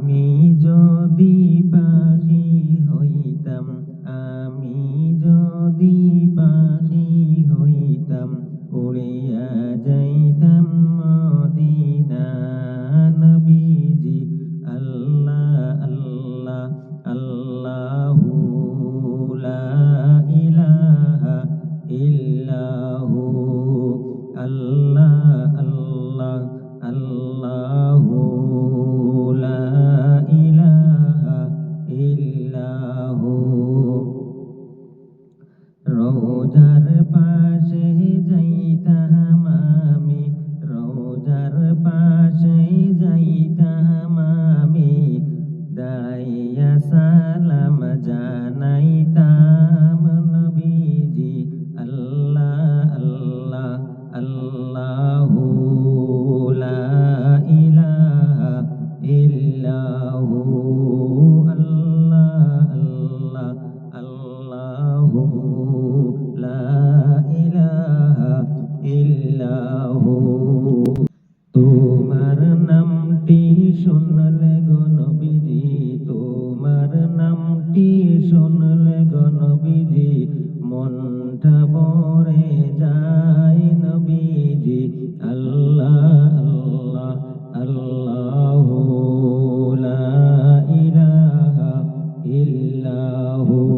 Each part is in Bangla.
আমি যদি বাসি হইতাম আমি যদি বাসি হইতাম উড়িয়া যাই রোজার পাশে যাইতাম আমি রোজার পাশে যাইতাম আমি। দাঁড়াইয়া সালাম জানাইতাম শুনলে গণবিজি তোমার নামটি শুনলে গণবিজি মনটা ভরে যায় নবীজি। আল্লাহ আল্লাহ আল্লাহ ইলাহা ইল্লাহ।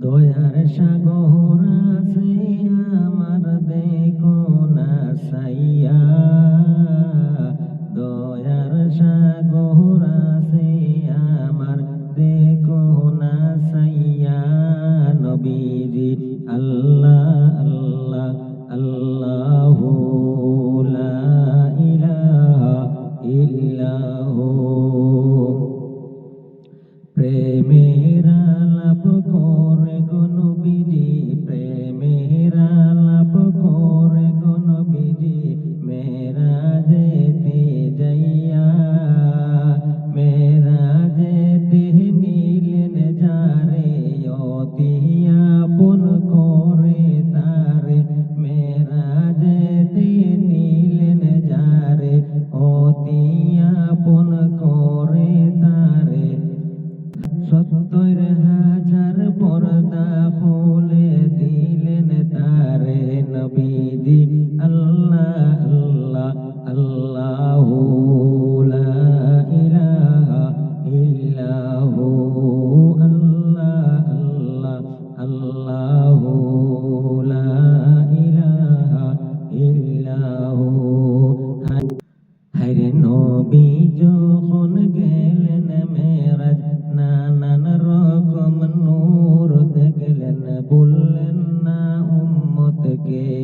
দয়ার সাগর আছে আমার দেখো না সাইয়া गे